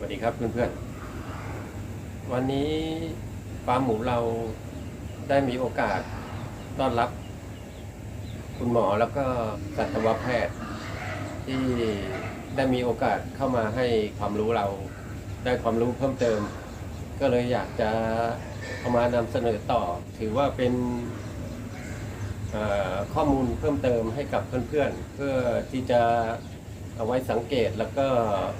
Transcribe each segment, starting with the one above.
สวัสดีครับเพื่อนๆ วันนี้ฟาร์มหมูเราได้มีโอกาสต้อนรับ คุณหมอแล้วก็สัตวแพทย์ ที่ได้มีโอกาสเข้ามาให้ความรู้เราได้ความรู้เพิ่มเติม ก็เลยอยากจะเอามานำเสนอต่อ ถือว่าเป็นข้อมูลเพิ่มเติมให้กับเพื่อนๆ เพื่อที่จะเอาไว้สังเกตแล้วก็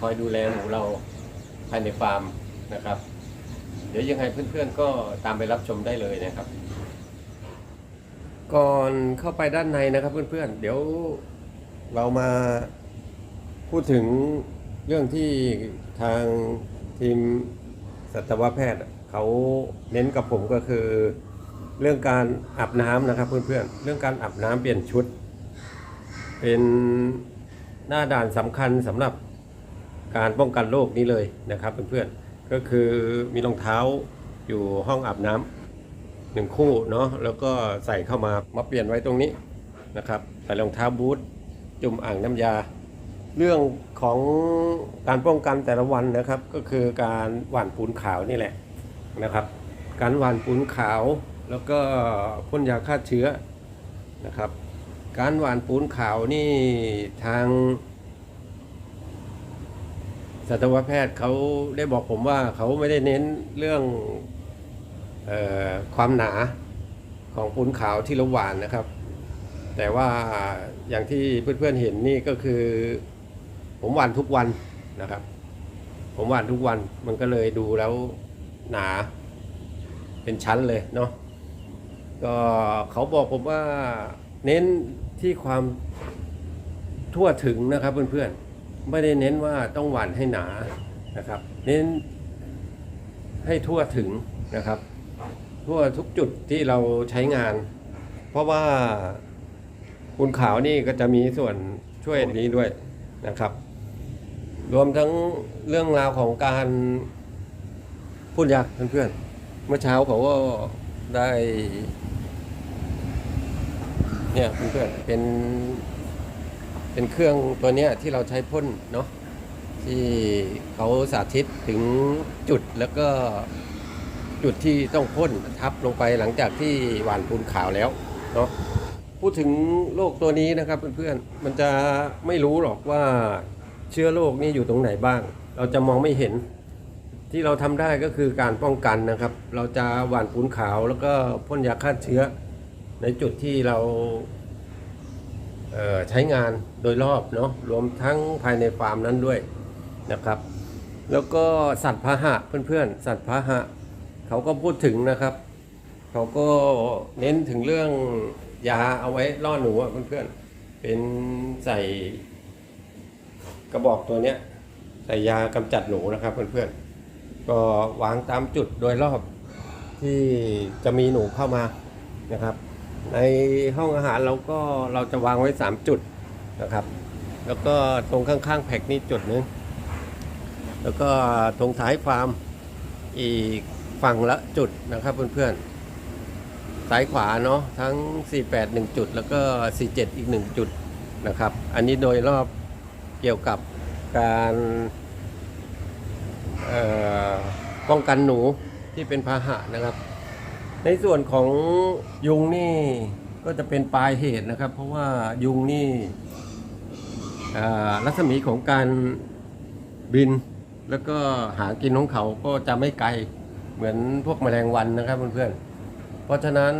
คอยดูแลหมูเรา ภายในฟาร์มนะครับ เดี๋ยวยังไงเพื่อนๆก็ตามไปรับชมได้เลยนะครับ ก่อนเข้าไปด้านในนะครับเพื่อนๆ เดี๋ยวเรามาพูดถึงเรื่องที่ทางทีมสัตวแพทย์เขาเน้นกับผมก็คือ เรื่องการอาบน้ำนะครับเพื่อนๆ เรื่องการอาบน้ำเปลี่ยนชุด เป็นหน้าด่านสำคัญสำหรับ การป้องกันโรคนี้เลยนะครับเพื่อนๆก็คือมีรองเท้าอยู่ห้องอาบน้ำหนึ่งคู่เนาะแล้วก็ใส่เข้ามามาเปลี่ยนไว้ตรงนี้นะครับใส่รองเท้าบูทจุ่มอ่างน้ำยา เรื่องของการป้องกันแต่ละวันนะครับ ก็คือการหว่านปูนขาวนี่แหละนะครับ การหว่านปูนขาวแล้วก็พ่นยาฆ่าเชื้อนะครับ การหว่านปูนขาวนี่ทาง สัตวแพทย์เขาได้บอกผมว่าเขาไม่ได้เน้นเรื่องออความหนาของปูนขาวที่เราหวานนะครับ แต่ว่าอย่างที่เพื่อนๆเห็นนี่ก็คือ ผมหวานทุกวันนะครับ ผมหวานทุกวันมันก็เลยดูแล้วหนาเป็นชั้นเลยเนาะก็เขาบอกผมว่าเน้นที่ความทั่วถึงนะครับเพื่อนๆ ไม่ได้เน้นว่าต้องหว่านให้หนานะครับ เน้นให้ทั่วถึงนะครับ ทั่วทุกจุดที่เราใช้งาน เพราะว่าปูนขาวนี่ก็จะมีส่วนช่วยนี้ด้วยนะครับ รวมทั้งเรื่องราวของการพูดยากเพื่อนๆเมื่อเช้าเขาก็ได้ เนี่ยเพื่อนๆเป็น เป็นเครื่องตัวเนี้ยที่เราใช้พ่นเนาะที่เขาสาธิตถึงจุดแล้วก็จุดที่ต้องพ่นทับลงไปหลังจากที่หว่านปูนขาวแล้วเนาะพูดถึงโรคตัวนี้นะครับเพื่อนๆมันจะไม่รู้หรอกว่าเชื้อโรคนี่อยู่ตรงไหนบ้าง เราจะมองไม่เห็น ที่เราทำได้ก็คือการป้องกันนะครับ เราจะหว่านปูนขาวแล้วก็พ่นยาฆ่าเชื้อ ในจุดที่เรา ใช้งานโดยรอบเนาะรวมทั้งภายในฟาร์มนั้นด้วยนะครับ แล้วก็สัตว์พาหะเพื่อนๆ สัตว์พาหะเขาก็พูดถึงนะครับ เขาก็เน้นถึงเรื่องยาเอาไว้ล่อหนูอะเพื่อนๆเป็นใส่กระบอกตัวเนี้ยใส่ยากำจัดหนูนะครับเพื่อนๆก็วางตามจุดโดยรอบที่จะมีหนูเข้ามานะครับ ในห้องอาหารเราก็เราจะวางไว้ 3 จุดนะครับ แล้วก็ตรงข้างๆแพ็กนี่จุดหนึงแล้วก็ตรงท้ายฟาร์มอีกฝั่งละจุดนะครับเพื่อนๆซ้ายขวาเนาะทั้ง 48 1 จุด แล้วก็ 47 อีก 1 จุดนะครับ อันนี้โดยรอบเกี่ยวกับการป้องกันหนูที่เป็นพาหะนะครับ ในส่วนของยุงนี่ก็จะเป็นปลายเหตุนะครับ เพราะว่ายุงนี่อ่ารัศมีของการบิน แล้วก็หากินของเขาก็จะไม่ไกลเหมือนพวกแมลงวันนะครับเพื่อนๆ เพราะฉะนั้น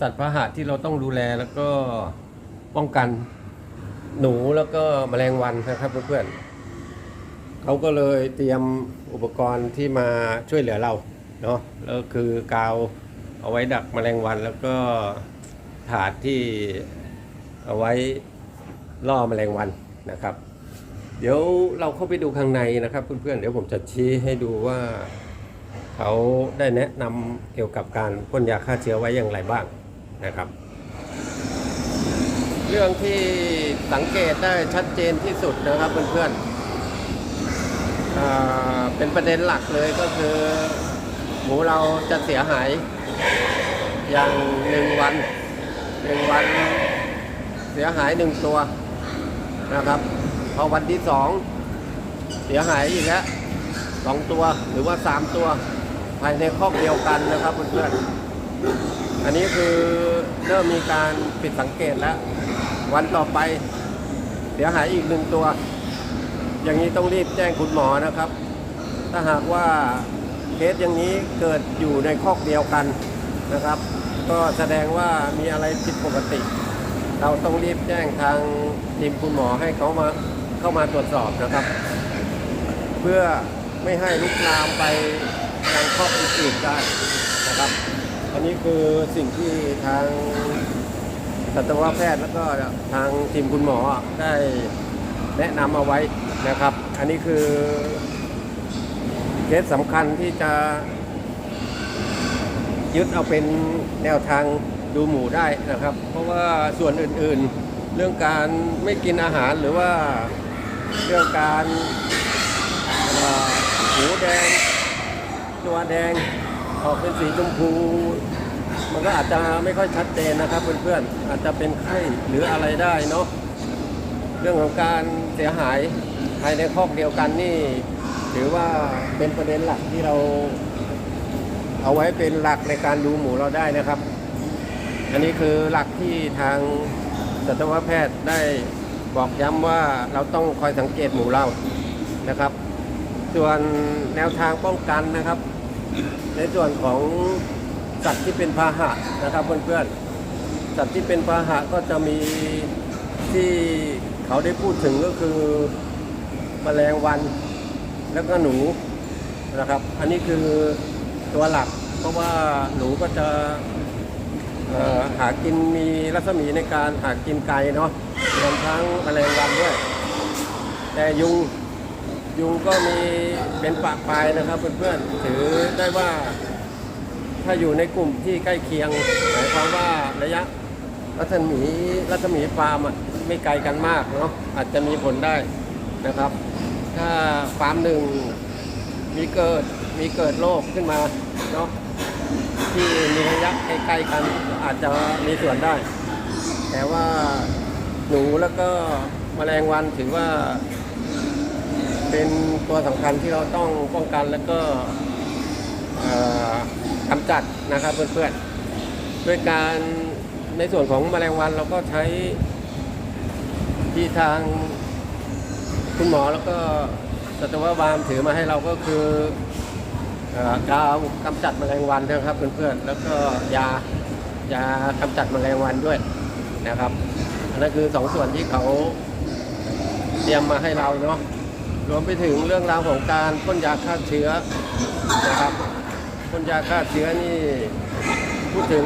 สัตว์พาหะที่เราต้องดูแลแล้วก็ป้องกันหนูแล้วก็แมลงวันนะครับเพื่อนๆเขาก็เลยเตรียมอุปกรณ์ที่มาช่วยเหลือเราเนาะแล้วคือกาว เอาไว้ดักแมลงวันแล้วก็ถาดที่เอาไว้ล่อแมลงวันนะครับ เดี๋ยวเราเข้าไปดูข้างในนะครับเพื่อนๆเดี๋ยวผมจะชี้ให้ดูว่าเขาได้แนะนำเกี่ยวกับการพ่นยาฆ่าเชื้อไว้อย่างไรบ้างนะครับ เรื่องที่สังเกตได้ชัดเจนที่สุดนะครับเพื่อนๆเป็นประเด็นหลักเลยก็คือ หมูเราจะเสียหาย อย่างหนึ่งวันหนึ่งวันเสียหายหนึ่งตัวนะครับ พอวันที่สองเสียหายอีกแล้วสองตัวหรือว่าสามตัวภายในคอกเดียวกันนะครับเพื่อนๆอันนี้คือเริ่มมีการผิดสังเกตแล้ว วันต่อไปเสียหายอีกหนึ่งตัว อย่างนี้ต้องรีบแจ้งคุณหมอนะครับ ถ้าหากว่า สอย่างนี้เกิดอยู่ในคอกเดียวกันนะครับ ก็แสดงว่ามีอะไรผิดปกติ เราต้องรีบแจ้งทางทีมคุณหมอให้เขามาเข้ามาตรวจสอบนะครับ เพื่อไม่ให้ลุกลามไปยังครอบอื่นๆได้นะครับ อันนี้คือสิ่งที่ทางสัตวแพทย์แล้วก็ทางทีมคุณหมอได้แนะนำเอาไว้นะครับ อันนี้คือ เคสสำคัญที่จะยึดเอาเป็นแนวทางดูหมูได้นะครับ เพราะว่าส่วนอื่นๆ เรื่องการไม่กินอาหารหรือว่าเรื่องการหูแดง ตัวแดงออกเป็นสีชมพู มันก็อาจจะไม่ค่อยชัดเจนนะครับ เพื่อนๆอาจจะเป็นไข้หรืออะไรได้เนาะเรื่องของการเสียหายภายในคอกเดียวกันนี่ ถือว่าเป็นประเด็นหลักที่เราเอาไว้เป็นหลักในการดูหมูเราได้นะครับ อันนี้คือหลักที่ทางสัตวแพทย์ได้บอกย้ำว่าเราต้องคอยสังเกตหมูเรานะครับ ส่วนแนวทางป้องกันนะครับ ในส่วนของสัตว์ที่เป็นพาหะนะครับเพื่อนๆสัตว์ที่เป็นพาหะก็จะมีที่เขาได้พูดถึงก็คือแมลงวัน แล้วก็หนูนะครับ อันนี้คือตัวหลัก เพราะว่าหนูก็จะหากินมีรัศมีในการหากินไกลเนาะรวมทั้งแมลงวันด้วย แต่ยุงยุงก็มีเป็นปากปลายนะครับเพื่อนๆถือได้ว่า ถ้าอยู่ในกลุ่มที่ใกล้เคียงหมายความว่าระยะรัศมีรัศมีฟาร์มไม่ไกลกันมากเนาะอาจจะมีผลได้นะครับ ถ้าฟาร์มหนึ่งมีเกิดมีเกิดโรคขึ้นมาเนาะที่มีระยะใกล้ๆกันอาจจะมีส่วนได้ แต่ว่าหนูแล้วก็แมลงวันถือว่า เป็นตัวสำคัญที่เราต้องป้องกันแล้วก็กำจัดนะครับเพื่อนๆด้วยการในส่วนของแมลงวันเราก็ใช้ที่ทาง คุณหมอแล้วก็สัตวบาลถือมาให้เราก็คือเอ่อกาวกำจัดแมลงวันนะครับเพื่อนๆแล้วก็ยายากำจัดแมลงวันด้วยนะครับอันนั้นคือสองส่วนที่เขาเตรียมมาให้เราเนาะรวมไปถึงเรื่องราวของการพ่นยาฆ่าเชื้อนะครับพ่นยาฆ่าเชื้อนี่พูดถึง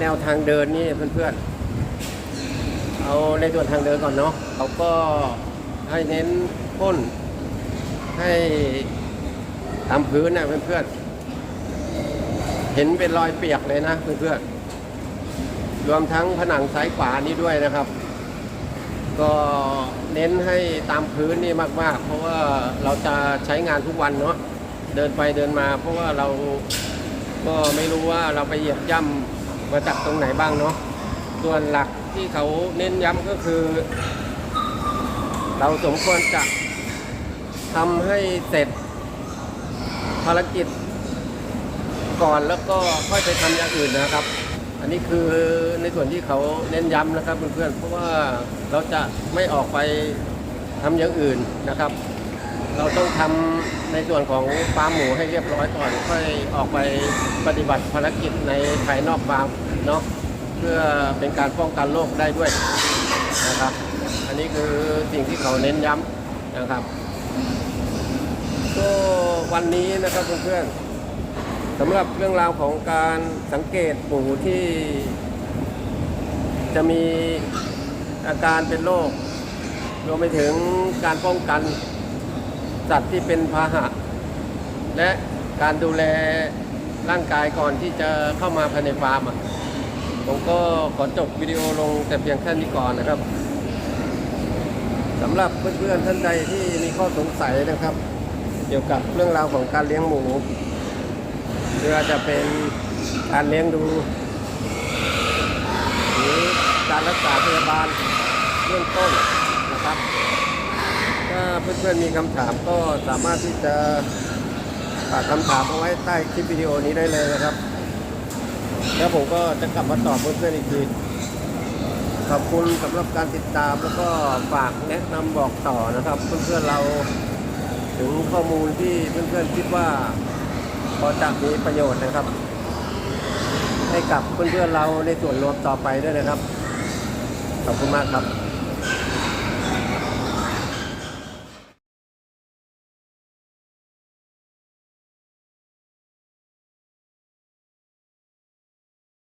แนวทางเดินนี่เพื่อนๆเอาในส่วนทางเดินก่อนเนาะเขาก็ ให้เน้นพ่นให้ตามพื้นนะเพื่อนๆ เห็นเป็นรอยเปียกเลยนะเพื่อนๆ รวมทั้งผนังซ้ายขวานี้ด้วยนะครับ ก็เน้นให้ตามพื้นนี่มาก ๆ เพราะว่าเราจะใช้งานทุกวันเนาะ เดินไปเดินมา เพราะว่าเราก็ไม่รู้ว่าเราไปเหยียบย่ำมาจากตรงไหนบ้างเนาะ ส่วนหลักที่เขาเน้นย้ำก็คือ เราสมควรจะทำให้เสร็จภารกิจก่อนแล้วก็ค่อยไปทำอย่างอื่นนะครับ อันนี้คือในส่วนที่เขาเน้นย้ำนะครับเพื่อนๆเพราะว่าเราจะไม่ออกไปทำอย่างอื่นนะครับ เราต้องทำในส่วนของฟาร์มหมูให้เรียบร้อยก่อนค่อยออกไปปฏิบัติภารกิจในภายนอกฟาร์มเนาะเพื่อเป็นการป้องกันโรคได้ด้วยนะครับ อันนี้คือสิ่งที่เขาเน้นย้ำนะครับก็วันนี้นะครับเพื่อนๆสำหรับเรื่องราวของการสังเกตหมูที่ จะมีอาการเป็นโรครวมไปถึงการป้องกันสัตว์ที่เป็นพาหะ และการดูแลร่างกายก่อนที่จะเข้ามาภายในฟาร์มผมก็ขอจบวิดีโอลงแต่เพียงแค่นี้ก่อนนะครับ สำหรับเพื่อนๆท่านใดที่มีข้อสงสัยนะครับ เกี่ยวกับเรื่องราวของการเลี้ยงหมูหรืออาจจะเป็นการเลี้ยงดูหรือการรักษาพยาบาลเบื้องต้นนะครับ ถ้าเพื่อนๆมีคำถามก็สามารถที่จะฝากคำถามเอาไว้ใต้คลิปวิดีโอนี้ได้เลยนะครับ แล้วผมก็จะกลับมาตอบเพื่อนๆอีกที ขอบคุณสำหรับการติดตามแล้วก็ฝากแนะนำบอกต่อนะครับ เพื่อนๆเราถึงข้อมูลที่เพื่อนๆคิดว่าพอจะมีประโยชน์นะครับ ให้กับเพื่อนๆเราในส่วนรวมต่อไปด้วยนะครับ ขอบคุณมากครับ